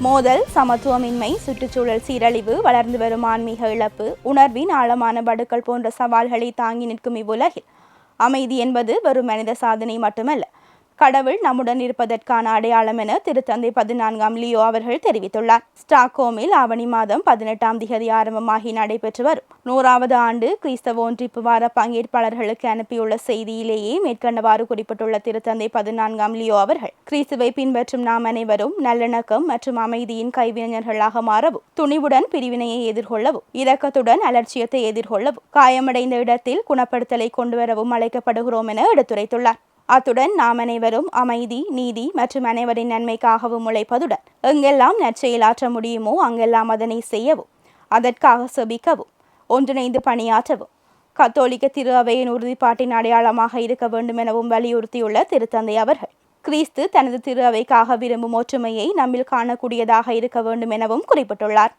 மோதல் சமத்துவமின்மை சுற்றுச்சூழல் சீரழிவு வளர்ந்து வரும் ஆன்மீக இழப்பு உணர்வின் ஆழமான படுக்கள் போன்ற சவால்களை தாங்கி நிற்கும் இவ்வுலகில். அமைதி என்பது வெறும் மனித சாதனை மட்டுமல்ல கடவுள் நம்முடன் இருப்பதற்கான அடையாளம் என திருத்தந்தை பதினான்காம் லியோ அவர்கள் தெரிவித்துள்ளார். ஸ்டாக்ஹோமில் ஆவணி மாதம் பதினெட்டாம் திகதி ஆரம்பமாகி நடைபெற்று வரும். நூறாவது ஆண்டு கிறிஸ்தவ ஒன்றிப்பு வார பங்கேற்பாளர்களுக்கு அனுப்பியுள்ள செய்தியிலேயே மேற்கண்டவாறு குறிப்பிட்டுள்ள திருத்தந்தை பதினான்காம் லியோ அவர்கள் கிறிஸ்துவை பின்பற்றும் நாம் அனைவரும் நல்லிணக்கம் மற்றும் அமைதியின் கைவினைஞர்களாக மாறவும் துணிவுடன் பிரிவினையை எதிர்கொள்ளவும் இரக்கத்துடன் அலட்சியத்தை எதிர்கொள்ளவும் காயமடைந்த இடத்தில் குணப்படுத்தலை கொண்டுவரவும் அழைக்கப்படுகிறோம் என எடுத்துரைத்துள்ளார். அத்துடன் நாம் அனைவரும் அமைதி நீதி மற்றும் அனைவரின் நன்மைக்காகவும் உழைப்பதுடன் எங்கெல்லாம் நற்செயலாற்ற முடியுமோ அங்கெல்லாம் அதனை செய்யவும் அதற்காக செபிக்கவும் ஒன்றிணைந்து பணியாற்றவும் கத்தோலிக்க திரு அவையின் உறுதிப்பாட்டின் அடையாளமாக இருக்க வேண்டும் எனவும் வலியுறுத்தியுள்ள திருத்தந்தை அவர்கள். கிறிஸ்து தனது திரு அவைக்காக விரும்பும் ஒற்றுமையை நம்மில் காணக்கூடியதாக இருக்க வேண்டும் எனவும் குறிப்பிட்டுள்ளார்.